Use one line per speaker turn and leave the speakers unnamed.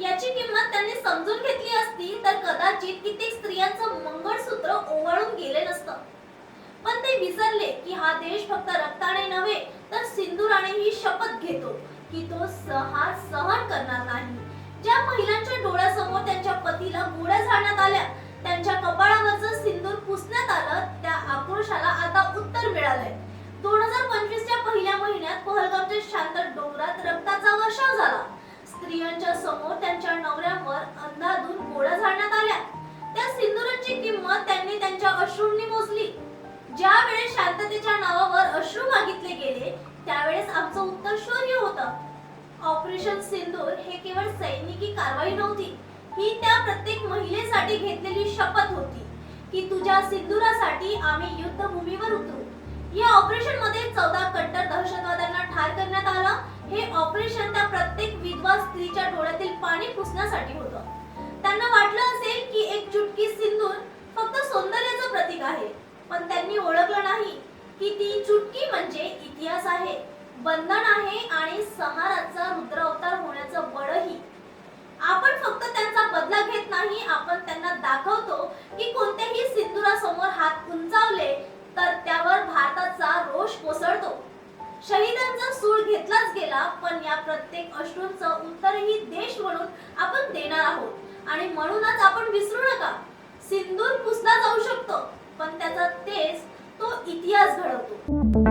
याची किंमत त्यांनी समजून घेतली असती तर कदाचित कित्येक स्त्रियांचं मंगळसूत्र ओवाळून गेले नसतं. पण ते विसरले की हा देश फक्त रक्ताने नव्हे तर सिंदूराने ही शपथ घेतो की तो सहा सहन करणार नाही. ज्या महिलांच्या डोळ्यासमोर त्यांच्या पतीला गोळ्या झाडण्यात आल्या त्यांच्या कपाळावरच सिंदूर पुसण्यात आलं त्या आक्रोशाला आता उत्तर मिळालंय. दोन हजार पंचवीसच्या पहिल्या महिन्यात पहलगामच्या शांत डोंगर समोर त्यांच्या नवऱ्यांवर अंधाधून गोळ्या झाडण्यात आल्या. त्या सिंदुराची किंमत त्यांनी त्यांच्या अश्रूंनी मोजली. ज्या वेळेस शांततेच्या नावावर अश्रू मागितले गेले त्यावेळेस आमचं उत्तर शौर्य होतं. ऑपरेशन सिंदूर हे केवळ सैनिकी कारवाई नव्हती. ही त्या प्रत्येक महिलेसाठी घेतलेली शपथ होती की तुझ्या सिंदुरासाठी आम्ही युद्धभूमीवर उतरू. या ऑपरेशनमध्ये चौदा कट्टर दहशतवाद्यांना ठार करण्यात आलं. हे ऑपरेशन त्या प्रत्येक विधवा स्त्री पुसण्यासाठी होतं. त्यांना वाटलं असेल की एक चुटकी सिंदूर फक्त सौंदर्याचं प्रतीक आहे. पण त्यांनी ओळखलं नाही की ती चुटकी म्हणजे इतिहास आहे. बंधन आहे आणि सहाराचा रुद्र अवतार होण्याचं बळही. आपण फक्त त्यांचा बदला घेत नाही आपण त्यांना दाखवतो की कोणते शहीदांचा सूळ घेतलाच गेला पण या प्रत्येक अश्रूंचं उत्तरही देश म्हणून आपण देणार आहोत. आणि म्हणूनच आपण विसरू नका. सिंदूर पुसला जाऊ शकतो पण त्याचा तेज तो इतिहास घडवतो.